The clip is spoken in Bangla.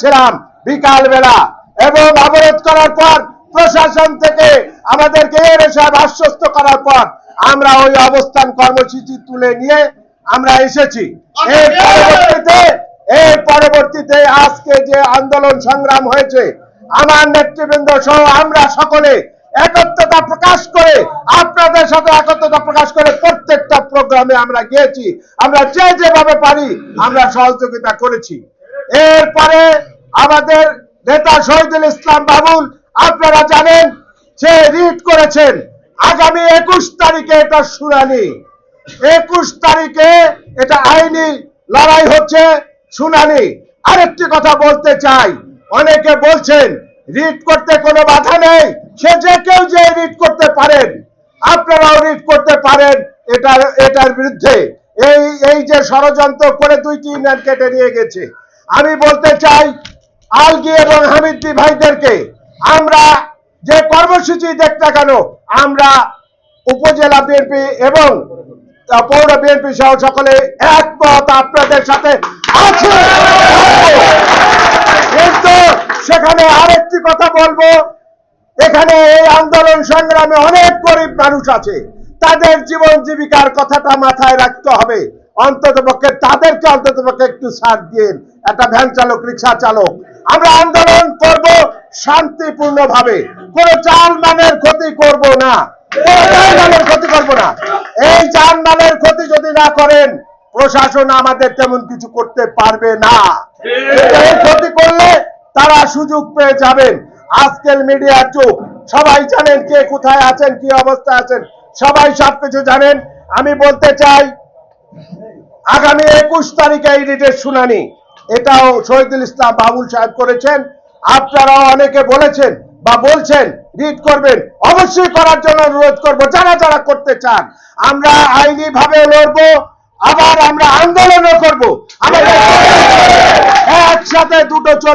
ছিলাম বিকাল বেলা এবং অবরোধ করার পর প্রশাসন থেকে আমাদেরকে এর সাহেব আশ্বস্ত করার পর আমরা ওই অবস্থান কর্মসূচি তুলে নিয়ে আমরা এসেছি। এর পরবর্তীতে এর পরবর্তীতে আজকে যে আন্দোলন সংগ্রাম হয়েছে, আমার নেতৃবৃন্দ সহ আমরা সকলে একত্রতা প্রকাশ করে, আপনাদের সাথে একত্রতা প্রকাশ করে প্রত্যেকটা প্রোগ্রামে আমরা গিয়েছি। আমরা যে যেভাবে পারি আমরা সহযোগিতা করেছি। এরপরে আমাদের নেতা শহীদুল ইসলাম বাবুল, আপনারা জানেন, সে রিট করেছেন। আগামী একুশ তারিখে এটা শুনানি। একুশ তারিখে এটা আইনি লড়াই হচ্ছে, শুনানি। আরেকটি কথা বলতে চাই। অনেকে বলছেন, রিট করতে কোনো বাধা নেই। সে যে কেউ যে রিট করতে পারেন, আপনারাও রিট করতে পারেন এটার এটার বিরুদ্ধে। এই এই যে ষড়যন্ত্র করে দুইটি ইউনিয়ন কেটে নিয়ে গেছে। আমি বলতে চাই, আলগি এবং হামিদ্দি ভাইদেরকে, আমরা যে কর্মসূচি দেখ না কেন, আমরা উপজেলা বিএনপি এবং পৌর বিএনপি সহ সকলে একমত আপনাদের সাথে আছে। কিন্তু সেখানে আরেকটি কথা বলব, এখানে এই আন্দোলন সংগ্রামে অনেক গরিব মানুষ আছে, তাদের জীবন জীবিকার কথাটা মাথায় রাখতে হবে। অন্তত পক্ষে তাদেরকে অন্তত পক্ষে একটু ছাড় দিন। একটা ভ্যান চালক, রিক্সা চালক। আমরা আন্দোলন করব শান্তিপূর্ণ ভাবে কোন জানমালের ক্ষতি করব না। ক্ষতি করব না। এই জানমালের ক্ষতি যদি না করেন, প্রশাসন আমাদের তেমন কিছু করতে পারবে না। ক্ষতি করলে তারা সুযোগ পেয়ে যাবেন। আজকের মিডিয়ার যুগ। সবাই জানেন কে কোথায় আছেন, কি অবস্থা আছেন। সবাই সবকিছু জানেন। আমি বলতে চাই আগামী একুশ তারিখে এই রিটের শুনানি। এটাও শহীদুল ইসলাম বাবুল সাহেব করেছেন। আপনারা অনেকে বলেছেন বা বলছেন রিট করবেন। অবশ্যই করার জন্য অনুরোধ করব, যারা যারা করতে চান। আমরা আইনি ভাবে লড়বো, আবার আমরা আন্দোলনও করব। আমাদের হ্যাঁ, একসাথে দুটো চল